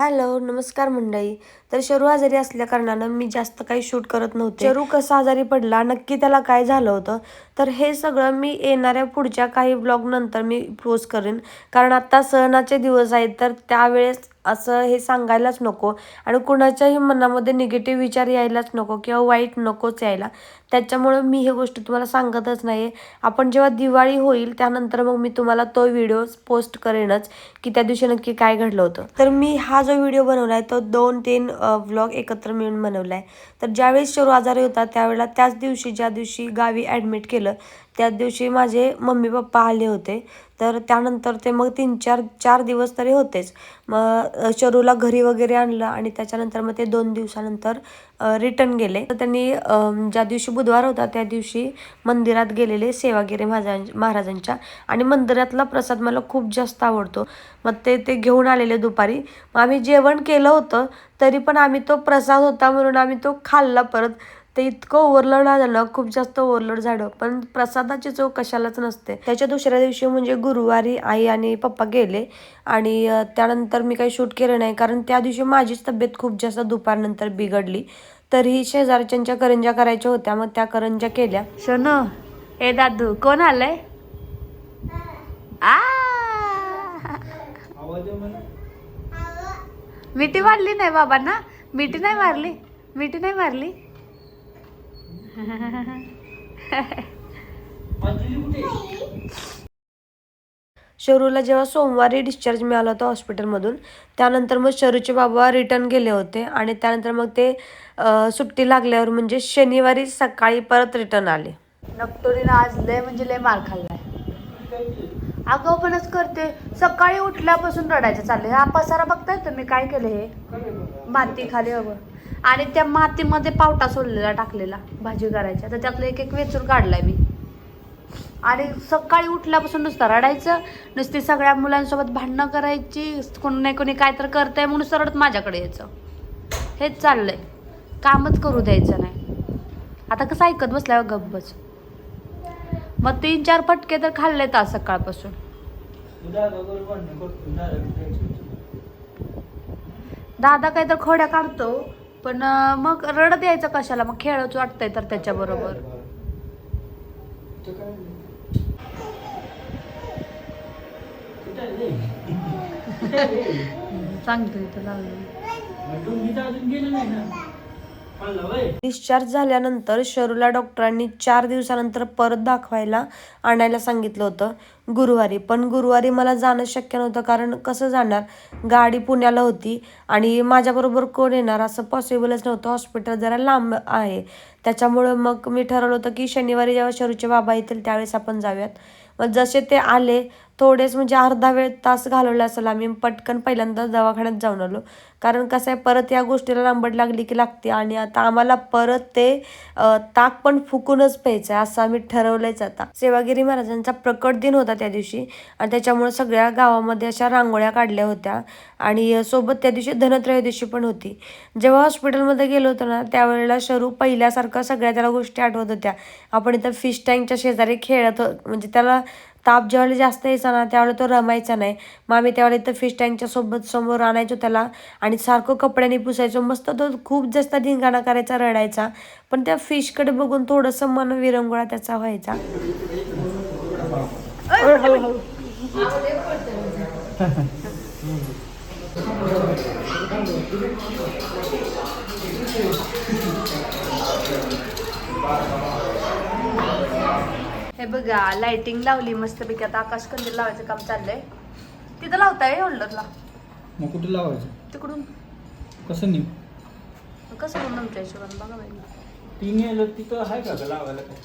Hello नमस्कार मंडळी. तर शरू आजारी असल्या कारणानं मी जास्त काही शूट करत नव्हते. शरू कसा आजारी पडला नक्की त्याला काय झालं होतं? तर हे सगळं मी येणाऱ्या पुढच्या काही ब्लॉग नंतर मी पोस्ट करेन. कारण आता सणाचे दिवस आहेत तर त्यावेळेस असं हे सांगायलाच नको. आणि कुणाच्याही मनामध्ये निगेटिव्ह विचार यायलाच नको किंवा वाईट नकोच यायला. त्याच्यामुळं मी हे गोष्ट तुम्हाला सांगतच नाही आपण जेव्हा दिवाळी होईल त्यानंतर मग मी तुम्हाला तो व्हिडिओ पोस्ट करेनच की त्या दिवशी नक्की काय घडलं होतं. तर मी हा जो व्हिडिओ बनवला आहे तो दोन तीन व्लॉग एकत्र मिळून बनवला आहे तर ज्यावेळेस शरू आजारी होता त्यावेळेला त्याच दिवशी ज्या दिवशी गावी ॲडमिट केलं त्याच दिवशी माझे मम्मी पप्पा आले होते. तर त्यानंतर ते मग तीन चार चार दिवस तरी होतेच. मग शरूला घरी वगैरे आणलं आणि त्याच्यानंतर मग ते दोन दिवसानंतर रिटर्न गेले. तर त्यांनी ज्या दिवशी बुधवार होता त्या दिवशी मंदिरात गेलेले सेवागिरी महाराजां महाराजांच्या आणि मंदिरातला प्रसाद मला खूप जास्त आवडतो. मग ते ते घेऊन आलेले दुपारी. मग आम्ही जेवण केलं होतं तरी पण आम्ही तो प्रसाद होता म्हणून आम्ही तो खाल्ला परत. ते इतकं ओव्हरलोड झालं खूप जास्त ओव्हरलोड झालं. पण प्रसादाची चव कशालाच नसते. त्याच्या दुसऱ्या दिवशी म्हणजे गुरुवारी आई आणि पप्पा गेले आणि त्यानंतर मी काही शूट केलं नाही. कारण त्या दिवशी माझीच तब्येत खूप जास्त दुपारनंतर बिघडली. तरीही शेजारच्यांच्या करंज्या करायच्या होत्या. मग त्या करंज्या केल्या. शोनो ए दादू कोण आलंय? आ! मिठी मारली नाही बाबा ना मिठी नाही मारली? मिठी नाही मारली? शरूला जेव्हा सोमवारी डिस्चार्ज मिळाला होता हॉस्पिटलमधून त्यानंतर मग शरूचे बाबा रिटर्न गेले होते आणि त्यानंतर मग ते सुट्टी लागल्यावर म्हणजे शनिवारी सकाळी परत रिटर्न आले. नक्टोरीनं आज लय म्हणजे लय मार खाल्लाय. पणच करते सकाळी उठल्यापासून रडायचं चाललंय. हा पसारा बघताय तुम्ही काय केलं हे? माती खाली अगं आणि त्या मातीमध्ये पावटा सोडलेला टाकलेला भाजी करायच्या. तर त्यातलं एक एक वेचून काढलाय मी. आणि सकाळी उठल्यापासून नुसतं रडायचं नुसती सगळ्या मुलांसोबत भांडणं करायची कोणी नाही कोणी काय तर करताय म्हणून सरळ माझ्याकडे यायचं. हेच चाललंय. कामच करू द्यायचं नाही. आता कसं ऐकत बसल्यावर गप्पच मग तीन चार फटके तर खाल्लेत आज सकाळपासून. दादा काय तर खोड्या काढतो. पण मग रडत यायचं कशाला? मग खेळच वाटतंय तर त्याच्याबरोबर. सांगतोय तुला. डिस्चार्ज झाल्यानंतर शरूला डॉक्टरांनी चार दिवसानंतर परत दाखवायला आणायला सांगितलं होतं. गुरुवारी. पण गुरुवारी मला जाणं शक्य नव्हतं कारण कसं जाणार? गाडी पुण्याला होती आणि माझ्याबरोबर कोण येणार असं पॉसिबलच नव्हतं. हॉस्पिटल जरा लांब आहे. त्याच्यामुळं मग मी ठरवलं होतं की शनिवारी जेव्हा शरूचे बाबा येतील त्यावेळेस आपण जाऊयात. मग जसे ते आले थोडेच म्हणजे अर्धा वेळ तास घालवला असेल आम्ही पटकन पहिल्यांदा दवाखान्यात जाऊन आलो. कारण कसं आहे परत या गोष्टीला लांबड लागली की लागते आणि आता आम्हाला परत ते ताक पण फुकूनच प्यायचं आहे असं आम्ही ठरवलंच आता. सेवागिरी महाराजांचा प्रकट दिन होता त्या दिवशी आणि त्याच्यामुळे सगळ्या गावामध्ये अशा रांगोळ्या काढल्या होत्या आणि सोबत त्या दिवशी धनत्रयोदशी पण होती. जेव्हा हॉस्पिटलमध्ये गेलो होतो ना त्यावेळेला शरू पहिल्यासारखं सगळ्या त्याला गोष्टी आठवत होत्या. आपण इथं फिश टँकच्या शेजारी खेळत हो- म्हणजे त्याला ताप ज्यावेळेला जास्त यायचा ना त्यावेळेला तो रमायचा नाही. मग आम्ही त्यावेळेला इथं फिश टँकच्या सोबत समोर आणायचो त्याला आणि सारखं कपड्याने पुसायचो. मस्त तो खूप जास्त धिंगाणा करायचा रडायचा. पण त्या फिशकडे बघून थोडंसं मन विरंगुळा त्याचा व्हायचा. हे बघा लाइटिंग लावली मस्तपैकी. आता आकाश कंदील लावायचं काम चाललंय. तिथं लावताय होल्डरला? मग कुठे लावायचं? तिकडून. कसं नेऊ? कसं म्हणून तुमच्या हिशोबाने? बघा बाई. ती नेलं तिथं आहे का गं लावायला? काय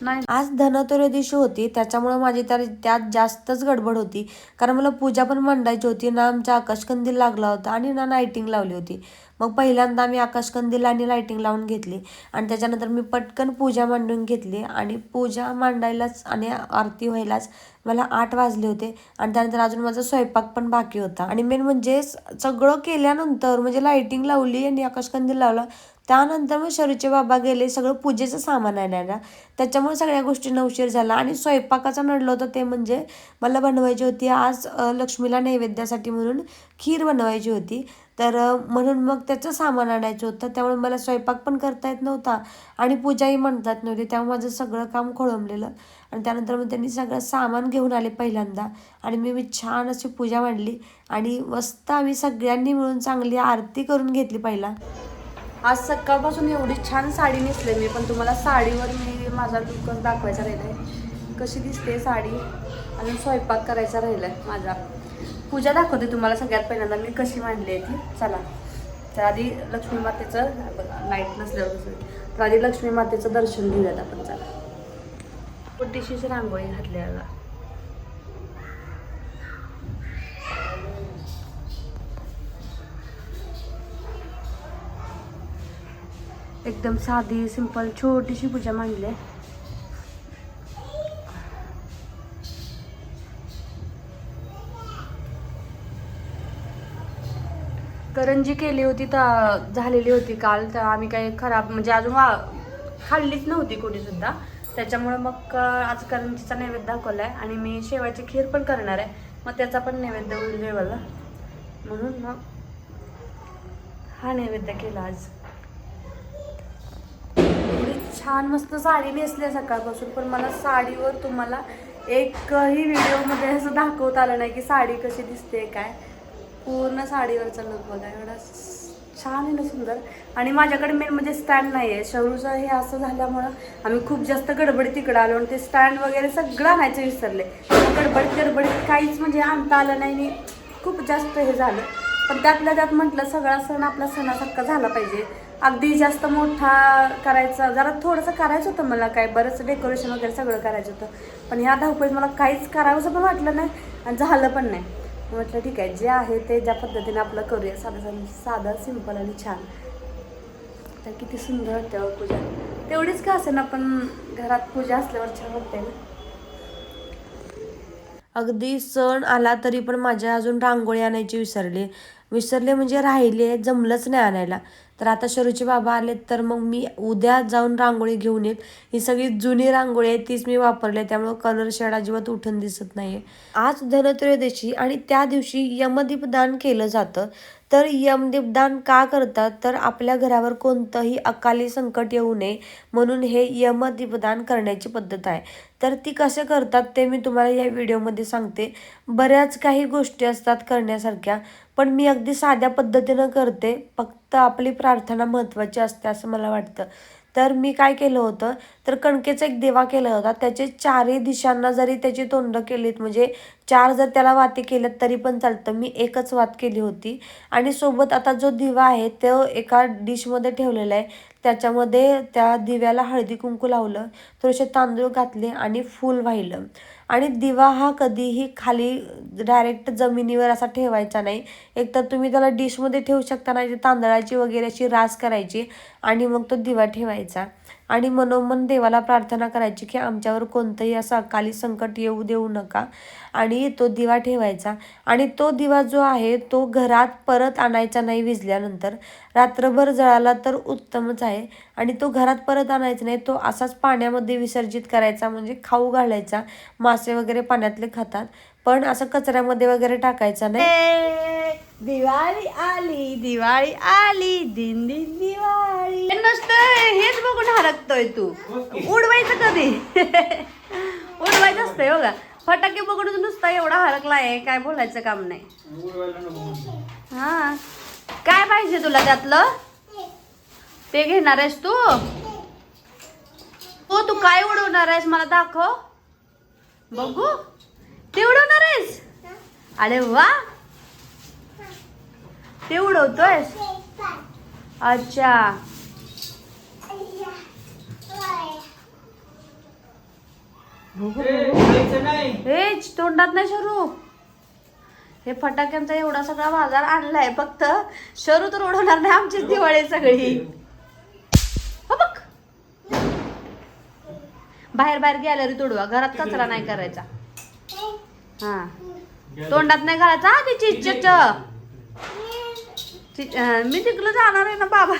नाही. आज धनत्रयोदशी होती त्याच्यामुळं माझी त्या त्यात जास्तच गडबड होती. कारण मला पूजा पण मांडायची होती ना आमचा आकाशकंदील लागला होता आणि ना लायटिंग लावली होती. मग पहिल्यांदा मी आकाशकंदील आणि लायटिंग लावून घेतली आणि त्याच्यानंतर मी पटकन पूजा मांडून घेतली आणि पूजा मांडायलाच आणि आरती व्हायलाच मला आठ वाजले होते आणि त्यानंतर अजून माझा स्वयंपाक पण बाकी होता. आणि मेन म्हणजे सगळं केल्यानंतर म्हणजे लाईटिंग लावली आणि आकाशकंदील लावला त्यानंतर मग शरूचे बाबा गेले सगळं पूजेचं सामान आणायला त्याच्यामुळे सगळ्या गोष्टींना उशीर झाला. आणि स्वयंपाकाचं नडलं होतं ते म्हणजे मला बनवायची होती आज लक्ष्मीला नैवेद्यासाठी म्हणून खीर बनवायची होती. तर म्हणून मग त्याचं सामान आणायचं होतं. त्यामुळे मला स्वयंपाक पण करता येत नव्हता आणि पूजाही म्हणता येत नव्हती. त्यामुळे माझं सगळं काम खोळंबलेलं. आणि त्यानंतर मग त्यांनी सगळं सामान घेऊन आले पहिल्यांदा. आणि मी मी छान अशी पूजा मांडली. आणि मस्त आम्ही सगळ्यांनी मिळून चांगली आरती करून घेतली पहिला. आज सकाळपासून एवढी छान साडी नेसले मी पण तुम्हाला साडीवर मी माझा लुकच दाखवायचा राहिला आहे कशी दिसते साडी? अजून स्वयंपाक करायचा राहिला आहे माझा. पूजा दाखवते तुम्हाला सगळ्यात पहिल्यांदा मी कशी मांडली आहे ती. चला. तर आधी लक्ष्मी मातेचं लाइट नसल्यावर तर आधी लक्ष्मी मातेचं दर्शन घेऊयात आपण चला. छोटीशीच रांगोळी घातल्याला एकदम साधी सिंपल छोटीशी पूजा मांडली. आहे करंजी केली होती तर झालेली होती काल तर आम्ही काही खराब म्हणजे अजून वा खाल्लीच नव्हती कुठे सुद्धा. त्याच्यामुळं मग आज करंजीचा नैवेद्य दाखवला आहे आणि मी शेवाची खीर पण करणार आहे. मग त्याचा पण नैवेद्य होईल देवाला म्हणून मग हा नैवेद्य केला आज. छान मस्त साडी नेसली आहे सकाळपासून पण मला साडीवर तुम्हाला एकही व्हिडिओमध्ये असं दाखवता आलं नाही की साडी कशी दिसते काय. पूर्ण साडीवरचा लुक बघा एवढा छान आहे ना सुंदर. आणि माझ्याकडे मेन म्हणजे स्टँड नाही आहे. शरूचं हे असं झाल्यामुळं आम्ही खूप जास्त गडबडीत तिकडं आलो आणि ते स्टँड वगैरे सगळं आणायचं विसरले. गडबडीत गडबडीत काहीच म्हणजे आणता आलं नाही आणि खूप जास्त हे झालं. पण त्यातल्या त्यात म्हटलं सगळा सण आपला सणासारखा झाला पाहिजे. अगदी जास्त मोठा करायचा जरा थोडंसं करायचं होतं मला काय बरंच डेकोरेशन वगैरे सगळं करायचं होतं. पण ह्या धावपळीत मला काहीच करावंसं पण वाटलं नाही आणि झालं पण नाही. म्हटलं ठीक आहे जे आहे ते ज्या पद्धतीने आपलं करूया साधं साधं साधं सिंपल आणि छान. तर किती सुंदर वाटते पूजा. तेवढीच का असेल ना पण घरात पूजा असल्यावर छान वाटते ना? अगदी सण आला तरी पण माझ्या अजून रांगोळी आणायची विसरली. विसरले म्हणजे राहिले जमलंच नाही आणायला. तर आता शरूचे बाबा आलेत तर मग मी उद्या जाऊन रांगोळी घेऊन येत ही सगळी जुनी रांगोळी आहे तीच मी वापरली आहे, त्यामुळं कलर शेड अजिबात उठून दिसत नाही आज धनत्रयोदशी आणि त्या दिवशी यमदीपदान केलं जातं. तर यमदीपदान का करतात? तर आपल्या घरावर कोणतंही अकाली संकट येऊ नये म्हणून हे यमदीपदान करण्याची पद्धत आहे. तर ती कसे करतात ते मी तुम्हाला या व्हिडिओमध्ये सांगते. बऱ्याच काही गोष्टी असतात करण्यासारख्या पण मी अगदी साध्या पद्धतीनं करते. फक्त आपली प्रार्थना महत्त्वाची असते असं मला वाटतं. तर मी काय केलं होतं तर कणकेचा एक देवा केला होता. त्याचे चारही दिशांना जरी त्याची तोंड केलीत म्हणजे चार जर त्याला वाती केलं तरी पण चालतं. मी एकच वात केली होती. आणि सोबत आता जो दिवा आहे तो एका डिशमध्ये ठेवलेला आहे. त्याच्यामध्ये त्या दिव्याला हळदी कुंकू लावलं थोडेसे तांदूळ घातले आणि फूल वाहिलं. आणि दिवा हा कधीही खाली डायरेक्ट जमिनीवर असा ठेवायचा नाही. एकतर तुम्ही त्याला डिशमध्ये ठेवू शकता नाही तांदळाची वगैरे अशी रास करायची आणि मग तो दिवा ठेवायचा. आणि मनोमन देवाला प्रार्थना करायची की आमच्यावर कोणतंही असं अकाली संकट येऊ देऊ नका. आणि तो दिवा ठेवायचा. आणि तो दिवा जो आहे तो घरात परत आणायचा नाही विजल्यानंतर. रात्रभर जळाला तर उत्तमच आहे. आणि तो घरात परत आणायचा नाही तो असाच पाण्यामध्ये विसर्जित करायचा म्हणजे खाऊ घालायचा. मासे वगैरे पाण्यातले खातात. पण असं कचऱ्यामध्ये वगैरे टाकायचा नाही. दिवाळी आली दिवाळी आली दिन दिन दिवाळी. नसतं हेच बघून हरकतोय तू. उडवायचं कधी? उडवायचं असतंय बघा. फटाके बघून नुसता एवढा हरकलाय काय बोलायचं काम नाही. हा. काय पाहिजे तुला त्यातलं? ते घेणार आहेस तू? हो तू काय उडवणार आहेस मला दाखव. बघू. ते उडवणार आहेस? अरे वा. ते उडवतोयस? अच्छा. ए, खायचं नाही. हे तोंडात नाही शरू. हे फटाक्यांचा एवढा सगळा बाजार आणलाय फक्त शरू तर उडवणार नाही आमचीच दिवाळी सगळी. हो बघ. बाहेर बाहेर गॅलरी तोडवा. घरात कचरा नाही करायचा. हा. तोंडात नाही घालायचा हा, ती चिचच मी तिकडे जाणार आहे ना बाबा.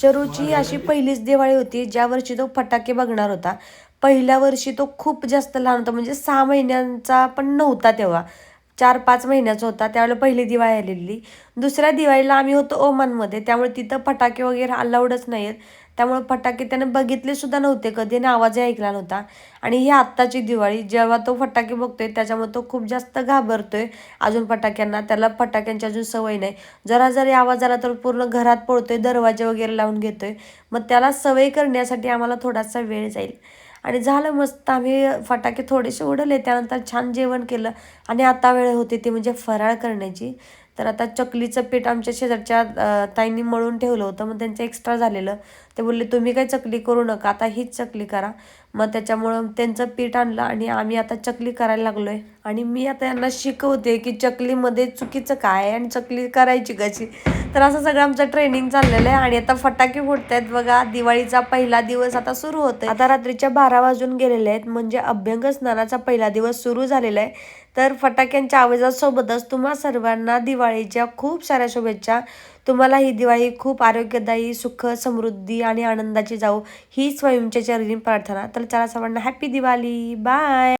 चरूची अशी पहिलीच दिवाळी होती ज्या वर्षी तो फटाके बघणार होता. पहिल्या वर्षी तो खूप जास्त लहान होता म्हणजे सहा महिन्यांचा पण नव्हता तेव्हा. चार पाच महिन्याचा होता त्यावेळेला पहिली दिवाळी आलेली. दुसऱ्या दिवाळीला आम्ही होतो ओमानमध्ये त्यामुळे तिथं फटाके वगैरे अलाउडच नाहीत त्यामुळे फटाके त्यानं बघितले सुद्धा नव्हते कधी आणि आवाजही ऐकला नव्हता. आणि ही आत्ताची दिवाळी जेव्हा तो फटाके बघतोय त्याच्यामुळे तो खूप जास्त घाबरतोय. अजून फटाक्यांना त्याला फटाक्यांची अजून सवय नाही. जरा जरी आवाज आला तर पूर्ण घरात पळतोय दरवाजे वगैरे लावून घेतोय. मग त्याला सवय करण्यासाठी आम्हाला थोडासा वेळ जाईल. आणि झालं मस्त आम्ही फटाके थोडेसे उडवले त्यानंतर छान जेवण केलं. आणि आता वेळ होती ती म्हणजे फराळ करण्याची. तर आता चकलीचं पीठ आमच्या शेजारच्या ताईंनी मळून ठेवलं होतं. मग त्यांचं एक्स्ट्रा झालेलं. ते बोलले तुम्ही काय चकली करू नका. आता हीच चकली करा. मग त्याच्यामुळं त्यांचं पीठ आणलं आणि आम्ही आता चकली करायला लागलो आहे आणि मी आता यांना शिकवते की चकलीमध्ये चुकीचं काय आहे आणि चकली करायची कशी. तर असं सगळं आमचं ट्रेनिंग चाललेलं आहे. आणि आता फटाके फुटत आहेत बघा. दिवाळीचा पहिला दिवस आता सुरू होतोय. आता रात्रीच्या बारा वाजून गेलेले आहेत. म्हणजे अभ्यंग स्नानाचा पहिला दिवस सुरू झालेला आहे. तर फटाक्यांच्या आवाजासोबतच तुम्हा सर्वांना दिवाळीच्या खूप साऱ्या शुभेच्छा. तुम्हाला ही दिवाळी खूप आरोग्यदायी सुख समृद्धी आणि आनंदाची जाऊ ही स्वयंच्या चरणी प्रार्थना. तर चला सर्वांना हॅपी दिवाळी. बाय!